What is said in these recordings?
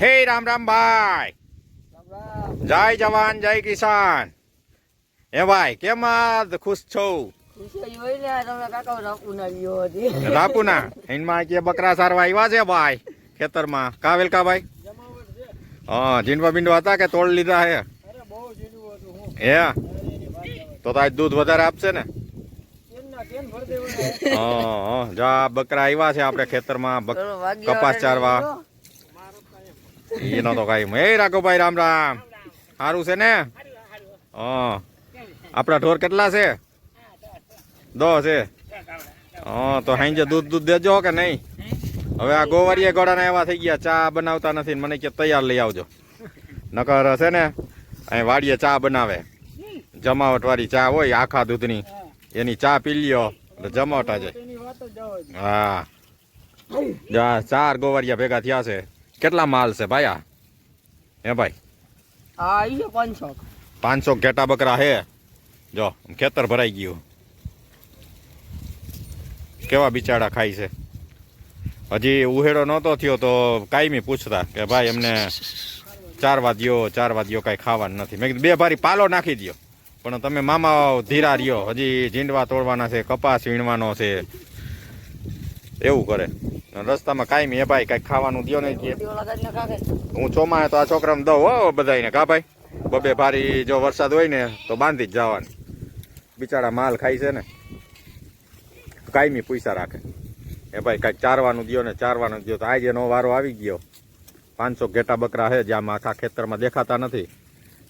હે રામ રામ ભાઈ. જય જવાન, જય કિસાન. હે ભાઈ, કેમ ખુશ છો? રાપુના? એનમાં કે બકરા સારવા આવ્યા છે ભાઈ, ખેતરમાં. કા ભાઈ? હા જીંડવા બીંડવા હતા કે તોડ લીધા હે? હે? તો તો આજ દૂધ વધારે આપશે ને? હા હા, જા, બકરા આવ્યા છે આપણે ખેતરમાં કપાસ ચારવા. એનો તો કઈ. હે, રાઘવભાઈ, રામ રામ. સારું છે ને? હા. આપણા ઢોર કેટલા છે? દો છે. હા, તો સાંજે દૂધ દૂધ દેજો કે નહીં? હવે આ ગોવારીએ ગોળાના એવા થઈ ગયા, ચા બનાવતા નથી મને કે તૈયાર લઈ આવજો. નકર છે ને, અહીં વાડીએ ચા બનાવે. જમાવટ વાળી ચા હોય, આખા દૂધની. એની ચા પી લ્યો, એટલે જમાવટ જાય. હા. ચાર ગોવારિયા ભેગા થયા છે. કેટલા માલ છે ભાઈ આ? હે ભાઈ? પાંચસો. પાંચસો ઘેટા બકરા હે જો ખેતર ભરાઈ ગયું. કેવા બિચારા ખાય છે. હજી ઉહેડો નહોતો થયો તો કાયમી પૂછતા કે ભાઈ એમને ચાર વાદ્યો ચાર વાદ્યો કાંઈ ખાવાનું નથી. મેં કીધું બે ભારી પાલો નાખી દ્યો. પણ તમે મામા ધીરા રહ્યો. હજી ઝીંડવા તોડવાના છે કપાસ વીણવાનો છે. એવું કરે. રસ્તામાં કાયમી એ ભાઈ કાંઈક ખાવાનું દ્યો નહીં કે. હું ચોમાને તો આ છોકરાને દઉં હો બધાને કા ભાઈ? બબે ભારી જો વરસાદ હોય ને તો બાંધી જ જવાનું. બિચારા માલ ખાય છે ને. કાયમી પૈસા રાખે. એ ભાઈ કાંઈક ચારવાનું દ્યો ને ચારવાનું દ્યો. તો આજે નો વારો આવી ગયો. પાંચસો ઘેટા બકરા છે જ્યાં આખા ખેતરમાં દેખાતા નથી.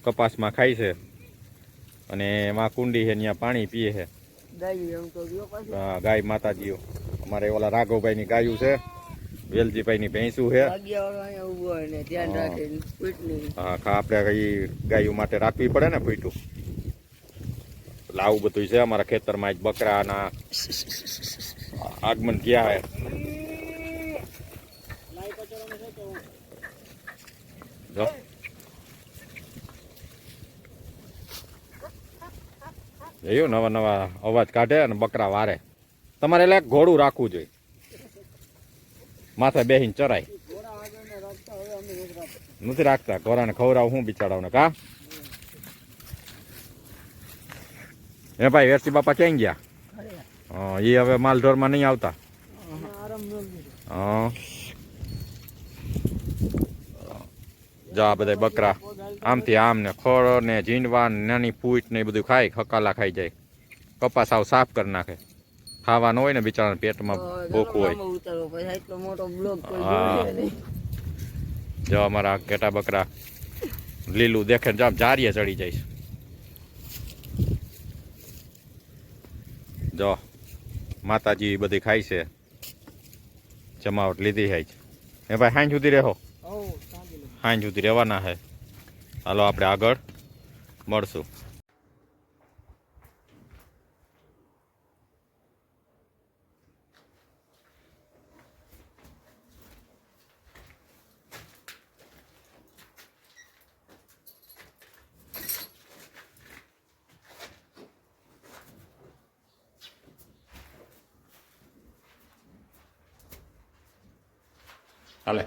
કપાસમાં ખાય છે. અને એમાં કુંડી છે ત્યાં પાણી પીએ છે. હા, ગાય માતાજીઓ. અમારે ઓલા રાઘવભાઈની ગાયું છે. વેલજીભાઈની ભેંસું છે. હા. ખા આપણે કઈ ગાયું માટે રાખવી પડે ને ફૂટું. એટલે આવું બધું છે અમારા ખેતરમાં જ બકરાના આગમન ક્યાં હે. જો. જોયું? નવા નવા અવાજ કાઢે અને બકરા વારે. તમારે એટલે ઘોડું રાખવું જોઈએ. માથે બેહીને ચરાય નથી રાખતા. ઘોડાને ખવડાવું હું બિચારાઓને, કા? એ ભાઈ, વેરસી બાપા ક્યાં ગયા? એ હવે માલઢોરમાં નહીં આવતા. જા બધા બકરા. આમથી આમ ને ખોળ ને ઝીંડવા નાની પૂટ ને એ બધું ખાય, ખકાલા ખાઈ જાય. કપાસ આવ સાફ કરી નાખે. ખાવાનું હોય ને બિચારાના પેટમાં ભૂખ હોય. હા. જો અમારા કેટા બકરા લીલું દેખે ને જામ જારીએ ચડી જાય છે જો માતાજી બધી ખાય છે. જમાવટ લીધી છે. એ ભાઈ હાંજ સુધી રહો હાંજ સુધી રહેવાના છે. હાલો આપણે આગળ મળશું. હાલે